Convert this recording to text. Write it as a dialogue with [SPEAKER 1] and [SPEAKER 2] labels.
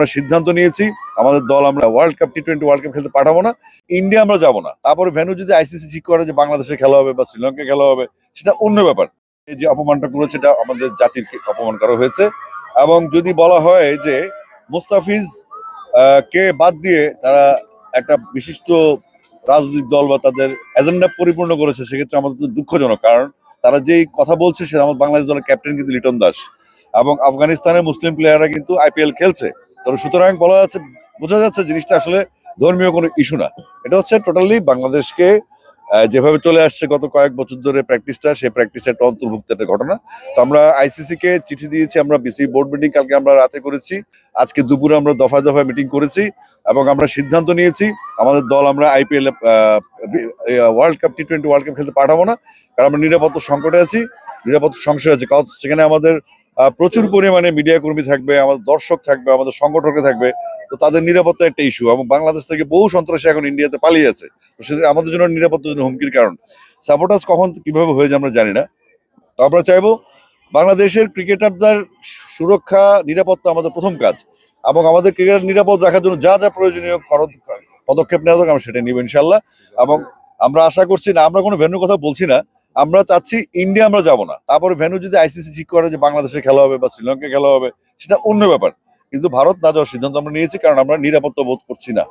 [SPEAKER 1] আমরা সিদ্ধান্ত নিয়েছি, আমাদের দল আমরা world cup T twenty world cup খেলতে পাঠাবো না ইন্ডিয়া আমরা যাব না। তারপরে ভেনু যদি আইসিসি ঠিক করে যে বাংলাদেশে খেলা হবে বা শ্রীলঙ্কা খেলা হবে, সেটা অন্য ব্যাপার। এই যে অপমানটা করেছে এটা আমাদের জাতির অপমান করা হয়েছে। এবং যদি বলা হয় যে মুস্তাফিজ কে বাদ দিয়ে তারা একটা বিশিষ্ট রাজনৈতিক দল বা তাদের এজেন্ডা পরিপূর্ণ করেছে, সেক্ষেত্রে আমাদের দুঃখজনক। কারণ তারা যেই কথা বলছে, সে আমাদের বাংলাদেশ দলের ক্যাপ্টেন কিন্তু লিটন দাস। এবং আফগানিস্তানের মুসলিম প্লেয়াররা কিন্তু আইপিএল খেলছে। তো সুতরাং বলা যাচ্ছে, বোঝা যাচ্ছে জিনিসটা আসলে ধর্মীয় কোনো ইস্যু না। এটা হচ্ছে টোটালি বাংলাদেশকে যেভাবে চলে আসছে গত কয়েক বছর ধরে প্র্যাকটিসটা সেই প্র্যাকটিসটা একটা অন্তর্ভুক্ত, একটা ঘটনা। তো আমরা আইসিসি কে চিঠি দিয়েছি, আমরা বিসি বোর্ড মিটিং কালকে আমরা রাতে করেছি। আজকে দুপুরে আমরা দফায় দফায় মিটিং করেছি এবং আমরা সিদ্ধান্ত নিয়েছি, আমাদের দল আমরা IPL world cup T twenty world cup খেলতে পাঠাবো না। কারণ আমরা নিরাপত্তা সংকটে আছি, নিরাপত্তা সংশয় আছে। কারণ সেখানে আমাদের প্রচুর পরিমাণে মিডিয়া কর্মী থাকবে, আমাদের দর্শক থাকবে, আমাদের সংগঠকরা থাকবে। তো তাদের নিরাপত্তা একটা ইস্যু এবং বাংলাদেশ থেকে বহু সন্ত্রাসী এখন ইন্ডিয়াতে পালিয়ে আছে তো সেটা আমাদের জন্য নিরাপত্তার জন্য হুমকির কারণ। সাপোর্টার্স কখন, কীভাবে হয়ে যায় আমরা জানি না। তো আমরা চাইব বাংলাদেশের ক্রিকেটারদের সুরক্ষা, নিরাপত্তা আমাদের প্রথম কাজ। এবং আমাদের ক্রিকেটার নিরাপদ রাখার জন্য যা যা প্রয়োজনীয় পদক্ষেপ নেওয়া দরকার, আমরা সেটা নিব ইনশাল্লাহ এবং আমরা আশা করছি না, আমরা কোনো ভেন্যুর কথা বলছি না। আমরা চাচ্ছি ইন্ডিয়া আমরা যাব না। তারপরে ভেন্যু যদি আইসিসি ঠিক করে যে বাংলাদেশে খেলা হবে বা শ্রীলঙ্কা খেলা হবে, সেটা অন্য ব্যাপার। কিন্তু ভারত না যাওয়ার সিদ্ধান্ত আমরা নিয়েছি, কারণ আমরা নিরাপত্তা বোধ করছি না।